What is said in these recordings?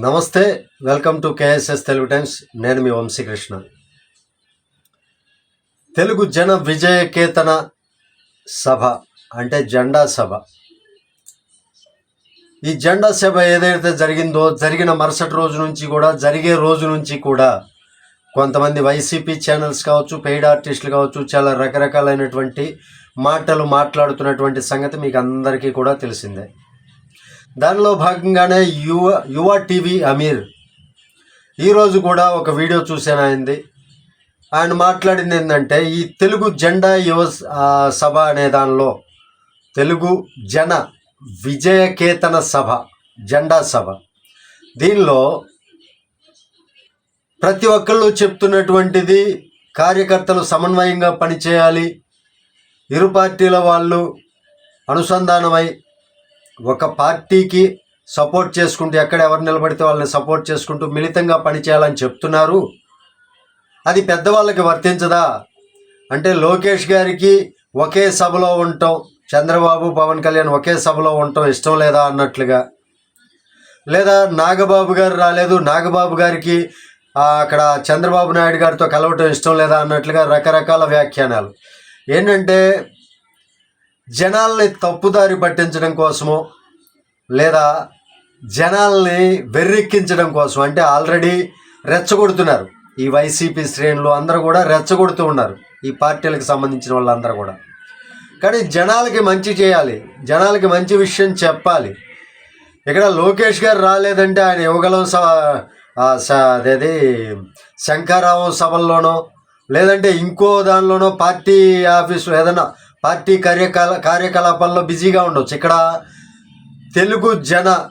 నమస్తే welcome to KSS Telugu Times. నేను మీ వంశీకృష్ణ. తెలుగు జన విజయకేతన సభ అంటే జెండా సభ. ఈ జెండా సభ ఏదైతే జరిగిందో జరిగిన మరుసటి రోజు నుంచి కూడా జరిగే రోజు నుంచి కూడా కొంతమంది వైసీపీ ఛానల్స్ కావచ్చు పెయిడ్ ఆర్టిస్టులు కావచ్చు చాలా రకరకాలైనటువంటి మాటలు మాట్లాడుతున్నటువంటి సంగతి మీకు అందరికీ కూడా తెలిసిందే. దానిలో భాగంగానే యువ యువ టీవీ అమీర్. ఈరోజు కూడా ఒక వీడియో చూశాను ఆయనది. ఆయన మాట్లాడింది ఏంటంటే ఈ తెలుగు జెండా యువ సభ అనే దానిలో తెలుగు జన విజయకేతన సభ జెండా సభ. దీనిలో ప్రతి ఒక్కళ్ళు చెప్తున్నటువంటిది కార్యకర్తలు సమన్వయంగా పనిచేయాలి ఇరు పార్టీల వాళ్ళు అనుసంధానమై ఒక పార్టీకి సపోర్ట్ చేసుకుంటూ ఎక్కడ ఎవరు నిలబడితే వాళ్ళని సపోర్ట్ చేసుకుంటూ మిళితంగా పనిచేయాలని చెప్తున్నారు. అది పెద్దవాళ్ళకి వర్తించదా? అంటే లోకేష్ గారికి ఒకే సభలో ఉండటం చంద్రబాబు పవన్ కళ్యాణ్ ఒకే సభలో ఉండటం ఇష్టం లేదా అన్నట్లుగా? లేదా నాగబాబు గారు రాలేదు నాగబాబు గారికి అక్కడ చంద్రబాబు నాయుడు గారితో కలవటం ఇష్టం లేదా అన్నట్లుగా రకరకాల వ్యాఖ్యానాలు. ఏంటంటే జనాల్ని తప్పుదారి పట్టించడం కోసమో లేదా జనాల్ని వెర్రెక్కించడం కోసం అంటే ఆల్రెడీ రెచ్చగొడుతున్నారు. ఈ వైసీపీ శ్రేణులు అందరూ కూడా రెచ్చగొడుతూ ఉన్నారు. ఈ పార్టీలకు సంబంధించిన వాళ్ళందరూ కూడా. కానీ జనాలకి మంచి చేయాలి. జనాలకి మంచి విషయం చెప్పాలి. ఇక్కడ లోకేష్ గారు రాలేదంటే ఆయన యువగలం సభ స- అదేది శంకారావు సభల్లోనో లేదంటే ఇంకో దానిలోనో పార్టీ ఆఫీసులో ఏదైనా పార్టీ కార్యకలా కార్యకలాపాల్లో బిజీగా ఉండొచ్చు. ఇక్కడ తెలుగు జన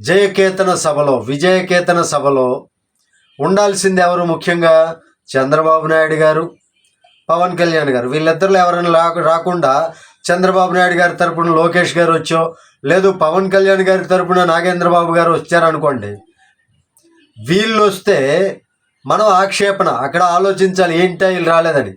జయకేతన సభలో విజయకేతన సభలో ఉండాల్సింది ఎవరు ముఖ్యంగా చంద్రబాబు నాయుడు గారు పవన్ కళ్యాణ్ గారు. వీళ్ళిద్దరిలో ఎవరైనా రా- రాకుండా చంద్రబాబు నాయుడు గారి తరపున లోకేష్ గారు వచ్చో లేదు పవన్ కళ్యాణ్ గారి తరపున నాగేంద్రబాబు గారు వచ్చారనుకోండి వీళ్ళు వస్తే మనం ఆక్షేపణ అక్కడ ఆలోచించాలి ఏంటి వీళ్ళు రాలేదని.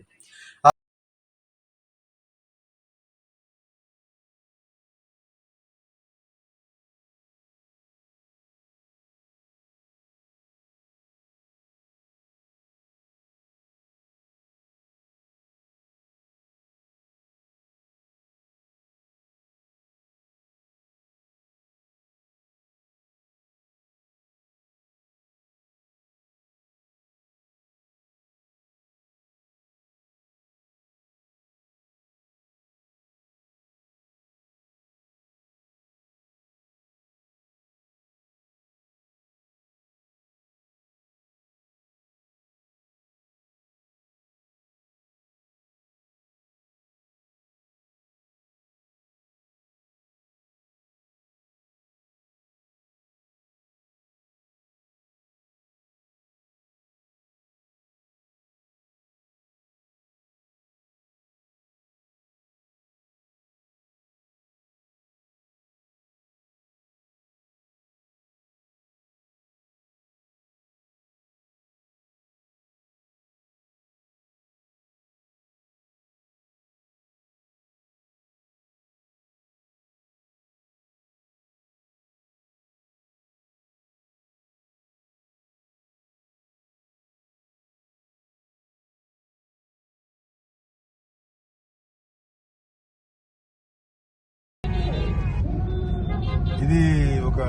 ఇది ఒక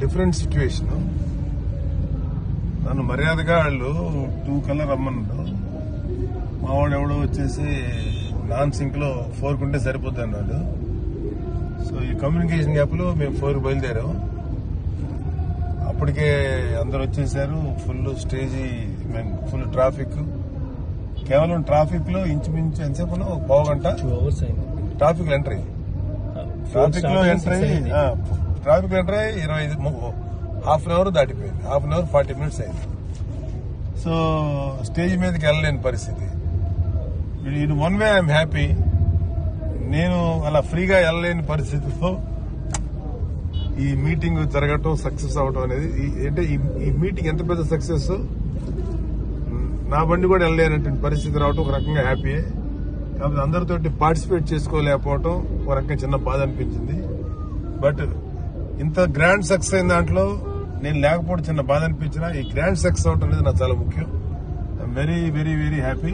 డిఫరెంట్ సిచ్యువేషన్. నన్ను మర్యాదగా వాళ్ళు టూ కలర్ రమ్మన్నారు. మా వాడు ఎవడో వచ్చేసి నాన్ సింక్లో ఫోర్ కుంటే సరిపోద్ది అన్నాడు. సో ఈ కమ్యూనికేషన్ గ్యాప్లో మేము ఫోర్ బయలుదేరాం. అప్పటికే అందరు వచ్చేసారు. Full stage full traffic. కేవలం ట్రాఫిక్లో ఇంచుమించు ఎంతసేపు ఉన్నాం? ఒక పావు గంట? టూ అవర్స్ అయింది. Traffic enter. అయ్యి ట్రాఫిక్లో ఎంటర్ అయ్యి ట్రాఫిక్ ఎంటర్ అయ్యి ఇరవై హాఫ్ అన్ అవర్ దాటిపోయింది. Half an hour forty minutes అయింది. సో స్టేజ్ మీదకి వెళ్ళలేని పరిస్థితి. In one way I'm happy నేను అలా ఫ్రీగా వెళ్ళలేని పరిస్థితిలో ఈ మీటింగ్ జరగటం సక్సెస్ అవటం అనేది అంటే ఈ- ఈ మీటింగ్ ఎంత పెద్ద సక్సెస్ నా బండి కూడా వెళ్ళలేనటువంటి పరిస్థితి రావటం ఒక రకంగా హ్యాపీయే కాకపోతే అందరితోటి పార్టిసిపేట్ చేసుకోలేకపోవటం ఒక రకంగా చిన్న బాధ అనిపించింది. బట్ ఇంత గ్రాండ్ సక్సెస్ అయిన దాంట్లో నేను లేకపోవడం చిన్న బాధ అనిపించిన ఈ గ్రాండ్ సక్సెస్ అవటం అనేది నాకు చాలా ముఖ్యం. Very very very happy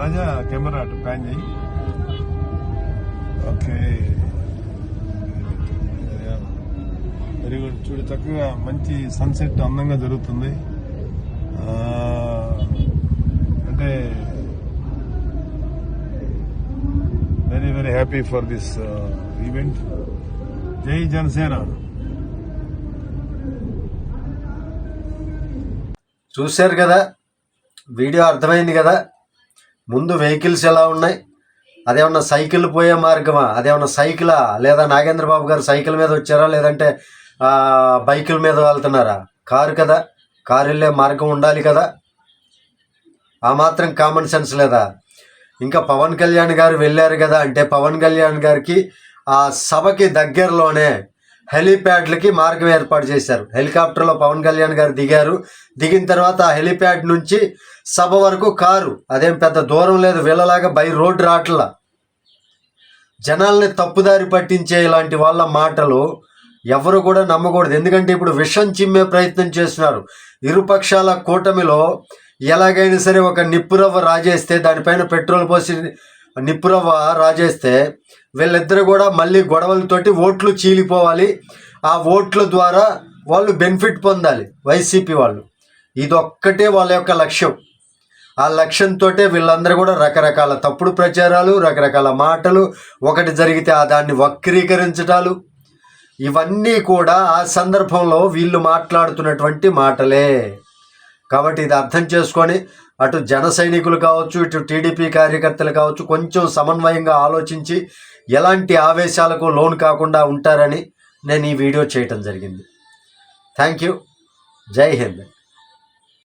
Raja camera అటు ప్యాన్ చేయి. ఓకే వెరీ గుడ్ చూడు చక్కగా మంచి సన్సెట్ అందంగా జరుగుతుంది. అంటే very happy for this event జై జనసేన చూశారు కదా? వీడియో అర్థమైంది కదా? ముందు వెహికల్స్ ఎలా ఉన్నాయి? అదేమన్నా సైకిల్ పోయే మార్గమా? అదేమన్నా సైకిలా? లేదా నాగేంద్ర బాబు గారు సైకిల్ మీద వచ్చారా? లేదంటే బైకుల మీద వెళ్తున్నారా? కారు కదా? కారు వెళ్ళే మార్గం ఉండాలి కదా? ఆ మాత్రం కామన్ సెన్స్ లేదా? ఇంకా పవన్ కళ్యాణ్ గారు వెళ్ళారు కదా అంటే పవన్ కళ్యాణ్ గారికి ఆ సభకి దగ్గరలోనే హెలీప్యాడ్లకి మార్గం ఏర్పాటు చేశారు. హెలికాప్టర్లో పవన్ కళ్యాణ్ గారు దిగారు. దిగిన తర్వాత ఆ హెలీప్యాడ్ నుంచి సభ వరకు కారు అదేం పెద్ద దూరం లేదు వెళ్ళలాగా బై రోడ్ రాట్లా. జనాల్ని తప్పుదారి పట్టించే ఇలాంటి వాళ్ళ మాటలు ఎవరు కూడా నమ్మకూడదు. ఎందుకంటే ఇప్పుడు విషం చిమ్మే ప్రయత్నం చేస్తున్నారు. ఇరుపక్షాల కూటమిలో ఎలాగైనా సరే ఒక నిప్పురవ్వ రాజేస్తే దానిపైన పెట్రోల్ పోసి నిప్పురవ్వ రాజేస్తే వీళ్ళిద్దరు కూడా మళ్ళీ గొడవలతోటి ఓట్లు చీలిపోవాలి. ఆ ఓట్ల ద్వారా వాళ్ళు బెనిఫిట్ పొందాలి వైసీపీ వాళ్ళు. ఇదొక్కటే వాళ్ళ యొక్క లక్ష్యం. ఆ లక్ష్యంతో వీళ్ళందరూ కూడా రకరకాల తప్పుడు ప్రచారాలు రకరకాల మాటలు ఒకటి జరిగితే ఆ దాన్ని వక్రీకరించటాలు. ఇవన్నీ కూడా ఆ సందర్భంలో వీళ్ళు మాట్లాడుతున్నటువంటి మాటలే. కాబట్టి ఇది అర్థం చేసుకొని అటు జన సైనికులు కావచ్చు ఇటు టీడీపీ కార్యకర్తలు కావచ్చు కొంచెం సమన్వయంగా ఆలోచించి ఎలాంటి ఆవేశాలకు లోన్ కాకుండా ఉంటారని నేను ఈ వీడియో చేయటం జరిగింది. థ్యాంక్ యూ జై హింద్.